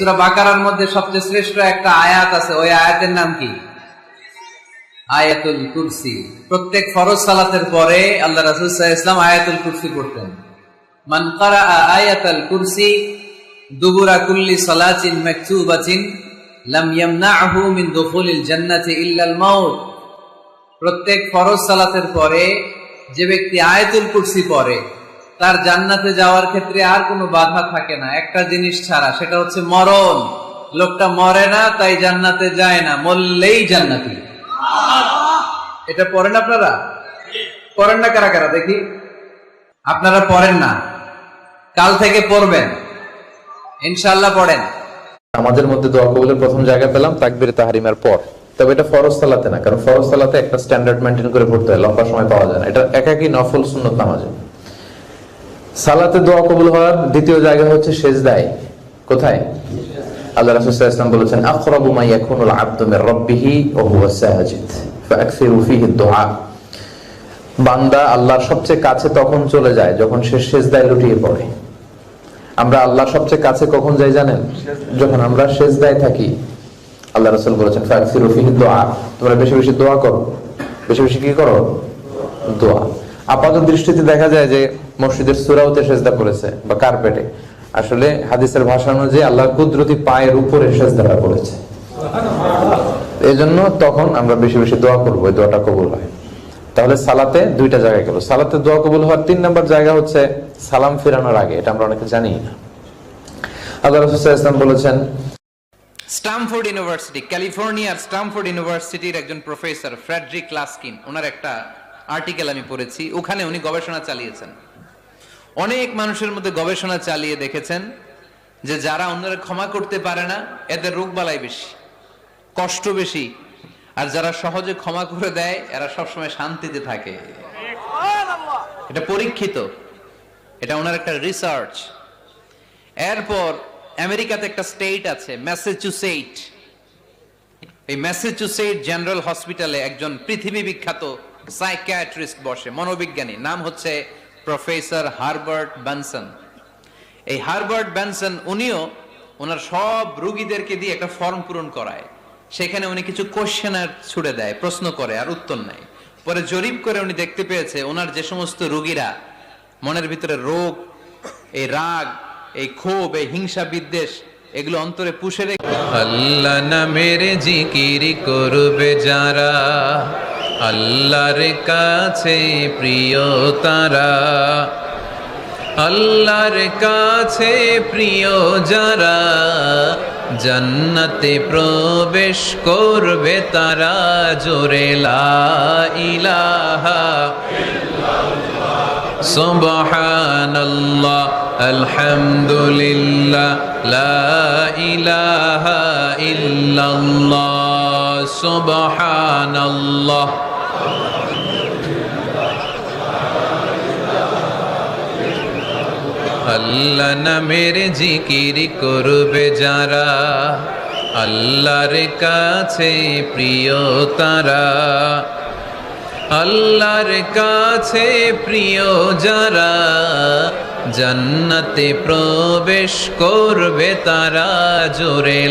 সূরা বাকারার মধ্যে সবচেয়ে শ্রেষ্ঠ একটা আয়াত আছে। ওই আয়াতের নাম কি? আয়াতুল কুরসি। প্রত্যেক ফরজ সালাতের পরে আল্লাহ রাসূল ইসলাম আয়াতুল কুরসি পড়তেন। মান কারা আয়াতুল কুরসি দুবুরা কুল্লি সালাতিন মাকতুবাতিন লাম ইয়ামনাহু মিন দুখুলিল জান্নাতি ইল্লা আল মাউত। প্রত্যেক ফরজ সালাতের পরে যে ব্যক্তি আয়াতুল কুরসি পড়ে তার জান্নাতে যাওয়ার ক্ষেত্রে আর কোনো বাধা থাকে না। একটা জিনিস ছাড়া, সেটা হচ্ছে মরণ। লোকটা মরে না, তাই জান্নাতে যায় না। মরলেই জান্নাতি। এটা পড়েন আপনারা? পড়েন না কারা কারা? দেখি। আপনারা পড়েন না। কাল থেকে পড়বেন। ইনশাল্লাহ পড়েন। আমাদের মধ্যে দোয়া কবুলের প্রথম জায়গা পেলাম, তাকবির তাহারিমার পর। তবে এটা ফরজ সালাতে না, কারণ ফরজ সালাতে একটা স্ট্যান্ডার্ড মেনটেন করে পড়তে হয়, লম্বা সময় পাওয়া যায় না। এটা একাকি নফল সুন্নত নামাজে। সালাতে দোয়া কবুল হওয়ার দ্বিতীয় জায়গা হচ্ছে সেজদায়। কোথায়? আল্লাহ রাসূল ওয়াসাল্লাম বলেছেন, আকরাবু মা ইয়াকুনুল আবদু মির রাব্বিহি ওয়া হুয়া সাজিদ ফাকসিরু ফীহি দুআ বান্দা আল্লাহর সবচেয়ে কাছে তখন চলে যায় যখন সে সেজদায় লুটিয়ে পড়ে। আমরা আল্লাহর সবচেয়ে কাছে কখন যাই জানেন? যখন আমরা সেজদায় থাকি। আল্লাহ রাসূল বলেছেন ফাকসিরু ফীহি দুআ তোমরা বেশি বেশি দোয়া করো। বেশি বেশি কি করো? দোয়া। আপাত দৃষ্টিতে দেখা যায় যে মসজিদের সুরাউতে সেজদা করেছে বা কার্পেটে। আসলে হাদিসের ভাষা অনুযায়ী আল্লাহর কুদরতি পায়ের উপরে সেজদাটা করেছে। এই জন্য তখন আমরা বেশি বেশি দোয়া করব, এই দোয়াটা কবুল হয়। তাহলে সালাতে দুইটা জায়গা গেল। সালাতে দোয়া কবুল হওয়ার তিন নম্বর জায়গা হচ্ছে সালাম ফেরানোর আগে, এটা আমরা অনেকে জানি না। আল্লাহ রসুল ইসলাম বলেছেন, স্টামফোর্ড ইউনিভার্সিটি, ক্যালিফোর্নিয়ার স্টামফোর্ড ইউনিভার্সিটির একজন প্রফেসর ফ্রেডরিক লাস্কিন, ওনার একটা আর্টিকেল আমি পড়েছি, ওখানে উনি গবেষণা চালিয়েছেন। অনেক মানুষের মধ্যে গবেষণা চালিয়ে দেখেছেন যে যারা অন্যরা ক্ষমা করতে পারে না, এদের রোগ বালাই বেশি, কষ্ট বেশি, আর যারা সহজে ক্ষমা করে দেয়, এরা সবসময় শান্তিতে থাকে। এটা পরীক্ষিত, এটা ওনার একটা রিসার্চ এরপর আমেরিকাতে একটা স্টেট আছে ম্যাসাচুসেট এই ম্যাসাচুসেট জেনারেল হসপিটালে একজন পৃথিবী বিখ্যাত সাইকিয়াট্রিস্ট বসে, মনোবিজ্ঞানী। নাম হচ্ছে প্রফেসর হারবার্ট ব্যানসন। এই হারবার্ট ব্যানসন উনিও ওনার সব রুগীদেরকে দিয়ে একটা ফর্ম পূরণ করায়। সেখানে উনি কিছু কোশ্চেনার ছুড়ে দেয়, প্রশ্ন করে আর উত্তর নেয়। পরে জরিপ করে উনি দেখতে পেয়েছে ওনার যে সমস্ত রুগীরা, মনের ভিতরে রোগ, এই রাগ, এই ক্ষোভ, এই হিংসা, বিদ্বেষ, এগুলো অন্তরে পুষে রেখে আল্লাহ না মেরে জিকির করবে যারা আল্লাহর কাছে প্রিয় তারা। আল্লাহর কাছে প্রিয় যারা, জান্নাতে প্রবেশ করবে তারা জোরে ইলাহা সুবহানাল্লাহ, আলহামদুলিল্লাহ, লা ইলাহা ইল্লাল্লাহ, সুবহানাল্লাহ। আল্লাহ নামের জিকির করবে যারা, আল্লাহর কাছে প্রিয় তারা। আল্লাহর কাছে প্রিয় যারা, জান্নাতে প্রবেশ করবে তারা জোরে